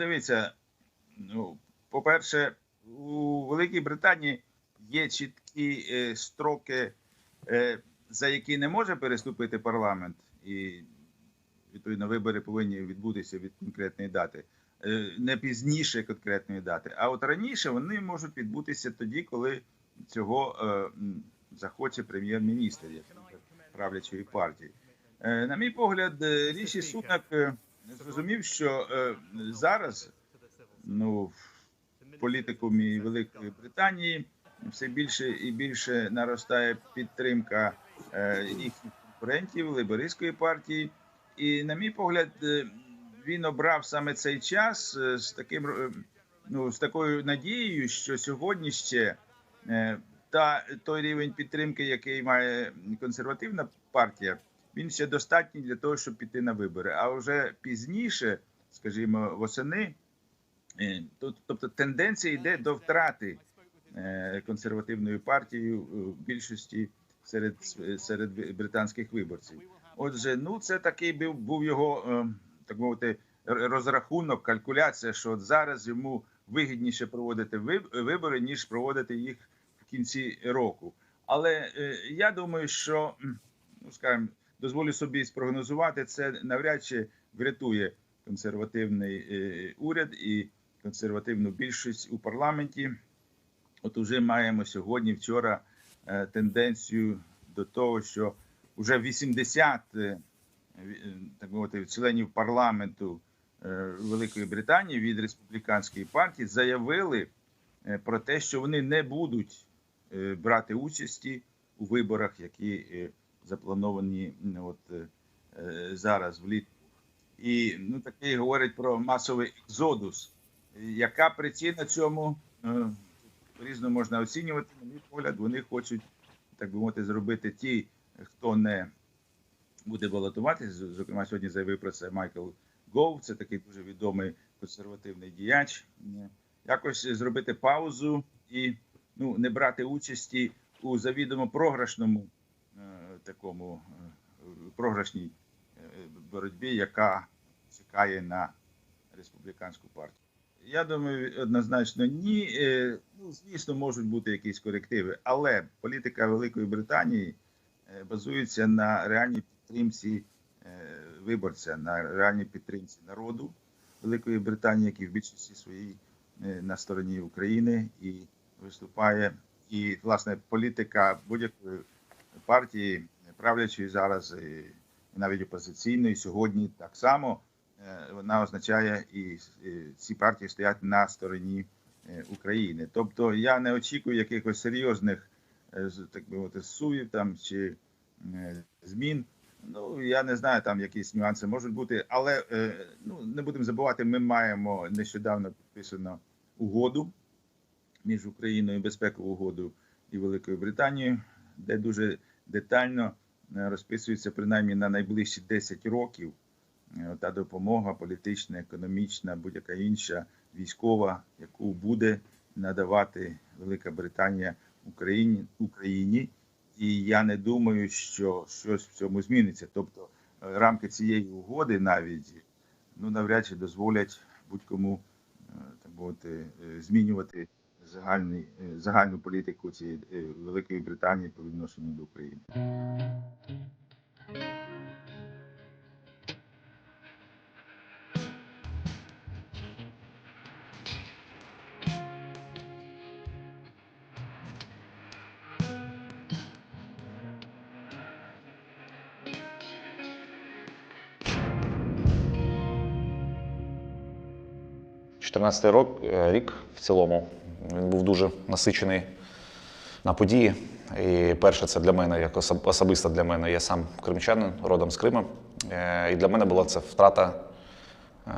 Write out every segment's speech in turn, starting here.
дивіться, ну, по-перше, у Великій Британії є чіткі е, строки, е, за які не може переступити парламент, і відповідно вибори повинні відбутися від конкретної дати. Е, не пізніше конкретної дати, а от раніше вони можуть відбутися тоді, коли цього е, захоче прем'єр-міністр правлячої партії. Е, На мій погляд, е, Ріші Сунак зрозумів, що е, зараз ну, в політикумі Великої Британії все більше і більше наростає підтримка е, їхніх конкурентів лейбористської партії. І, на мій погляд, е, він обрав саме цей час з таким ну з такою надією, що сьогодні ще та той рівень підтримки, який має консервативна партія, він ще достатній для того, щоб піти на вибори. А вже пізніше, скажімо, восени, е, то- тобто тенденція йде до втрати е, консервативною партією е, більшості серед серед британських виборців. Отже, ну це такий був, був його так мовити розрахунок, калькуляція, що от зараз йому вигідніше проводити виб- вибори, ніж проводити їх в кінці року. Але я думаю, що ну скажімо, дозволю собі спрогнозувати, це навряд чи врятує консервативний е, уряд і консервативну більшість у парламенті. От уже маємо сьогодні, вчора е, тенденцію до того, що вже 80 е, так мовити, членів парламенту Великої Британії від республіканської партії заявили про те, що вони не будуть брати участі у виборах, які заплановані от, е, е, зараз влітку. І ну, такий говорить про масовий екзодус. Яка причина цьому? Е, Різно можна оцінювати. На мій погляд, вони хочуть, так би мовити, зробити ті, хто не буде балотуватися. Зокрема, сьогодні заявив про це Майкл Гов, це такий дуже відомий консервативний діяч. Якось зробити паузу і ну, не брати участі у завідомо програшному такому е, програшній е, боротьбі, яка чекає на республіканську партію. Я думаю, однозначно ні. Е, Ну, звісно, можуть бути якісь корективи, але політика Великої Британії базується на реальній підтримці виборця, на реальній підтримці народу Великої Британії, який в більшості своїй на стороні України і виступає. І власне політика будь-якої партії правлячої зараз, і навіть опозиційної сьогодні так само е, вона означає, і ці партії стоять на стороні е, України. Тобто я не очікую якихось серйозних е, так би мовити, суїв там чи змін. Ну я не знаю, там якісь нюанси можуть бути, але ну не будемо забувати, ми маємо нещодавно підписано угоду між Україною, безпекову угоду і Великою Британією, де дуже детально розписується принаймні на найближчі 10 років е, та допомога політична, економічна, будь-яка інша військова, яку буде надавати Велика Британія Україні Україні. І я не думаю, що щось в цьому зміниться. Тобто е, рамки цієї угоди навіть ну навряд чи дозволять будь-кому е, так мовити, е, змінювати загальний, е, загальну політику цієї е, Великої Британії по відношенню до України. – 14 рік, рік в цілому він був дуже насичений на події. І перше, це для мене, як особисто для мене, я сам кримчанин, родом з Криму. Е, І для мене була це втрата е,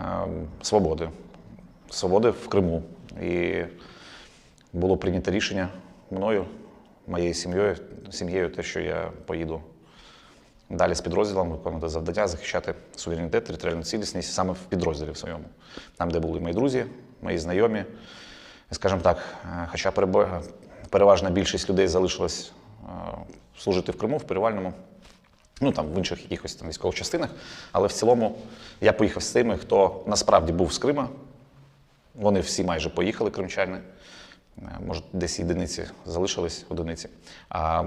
свободи. Свободи в Криму. І було прийнято рішення мною, моєю сім'єю, сім'єю, те, що я поїду далі з підрозділом виконувати завдання, захищати суверенітет, територіальну цілісність саме в підрозділі в своєму, там, де були мої друзі, мої знайомі. Скажімо так, е, хоча переважна більшість людей залишилась е, служити в Криму, в Перевальному, ну там в інших якихось там військових частинах, але в цілому я поїхав з тими, хто насправді був з Крима, Вони всі майже поїхали, кримчани. Е, Може, десь єдиниці залишились одиниці. А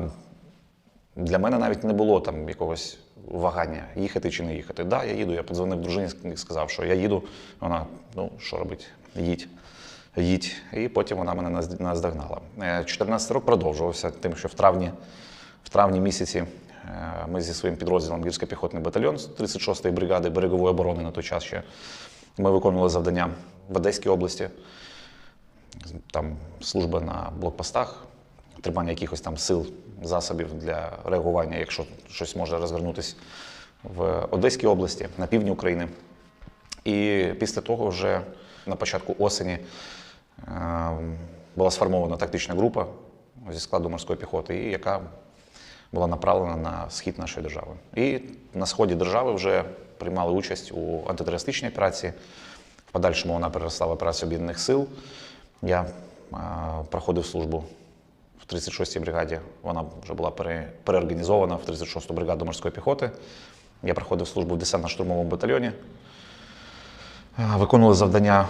для мене навіть не було там якогось вагання, їхати чи не їхати. Так, да, я їду. Я подзвонив дружині сказав, що я їду. Вона, ну що робить? Їдь. Їдь. І потім вона мене наз- наздогнала. Е, 14 рок продовжувався, тим, що в травні, в травні місяці е, ми зі своїм підрозділом Гірський піхотний батальйон з 36-ї бригади берегової оборони на той час ще ми виконували завдання в Одеській області там служба на блокпостах, тримання якихось там сил, засобів для реагування, якщо щось може розвернутися в Одеській області, на півдні України. І після того вже на початку осені е, була сформована тактична група зі складу морської піхоти, і яка була направлена на схід нашої держави. І на сході держави вже приймали участь у антитерористичній операції. В подальшому вона переросла в операцію Об'єднаних сил. Я е, проходив службу в 36-й бригаді. Вона вже була пере, переорганізована в 36-ту бригаду морської піхоти. Я проходив службу в десантно-штурмовому батальйоні. Е, Виконували завдання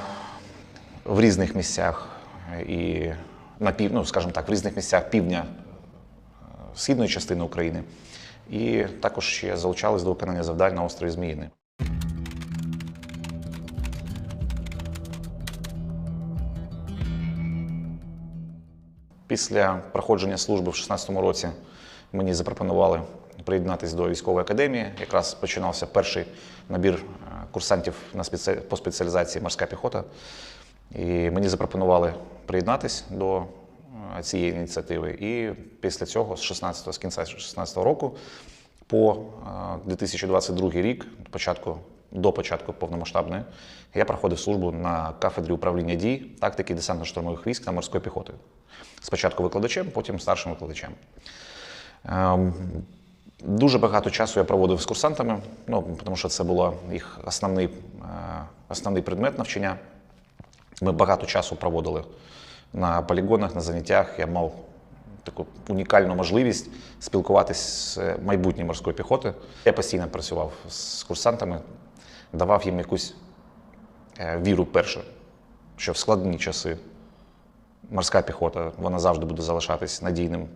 в різних місцях е, і на пів, ну, скажімо так, в різних місцях півдня е, східної частини України. І також ще залучались до виконання завдань на острові Зміїни. Після проходження служби в 2016 році мені запропонували приєднатися до військової академії. Якраз починався перший набір е, курсантів на спеці... по спеціалізації морська піхота. І мені запропонували приєднатися до е, цієї ініціативи. І після цього, з 16, з кінця 2016 року, по е, 2022 рік, початку, до початку повномасштабної, я проходив службу на кафедрі управління дій, тактики десантно-штурмових військ та морської піхоти. Спочатку викладачем, потім старшим викладачем. Ем, Дуже багато часу я проводив з курсантами, ну, тому що це був їх основний, е, основний предмет навчання. Ми багато часу проводили на полігонах, на заняттях. Я мав таку унікальну можливість спілкуватися з майбутньою морською піхотою. Я постійно працював з курсантами, давав їм якусь е, віру першу, що в складні часи морська піхота вона завжди буде залишатись надійним,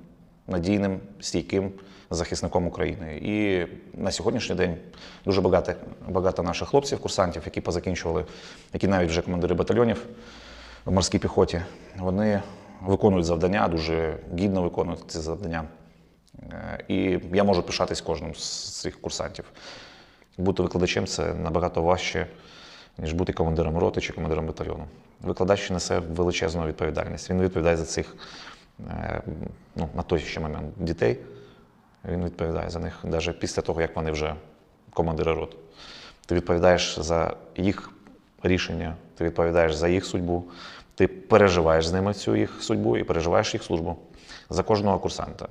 надійним, стійким захисником України. І на сьогоднішній день дуже багато, багато наших хлопців, курсантів, які позакінчували, які навіть вже командири батальйонів в морській піхоті, вони виконують завдання, дуже гідно виконують ці завдання. Е, І я можу пишатись кожним з цих курсантів. Бути викладачем це набагато важче, ніж бути командиром роти чи командиром батальйону. Викладач несе величезну відповідальність. Він відповідає за цих ну, на той ще момент дітей. Він відповідає за них навіть після того, як вони вже командири рот. Ти відповідаєш за їх рішення, ти відповідаєш за їх судьбу, ти переживаєш з ними цю їх судьбу і переживаєш їх службу за кожного курсанта.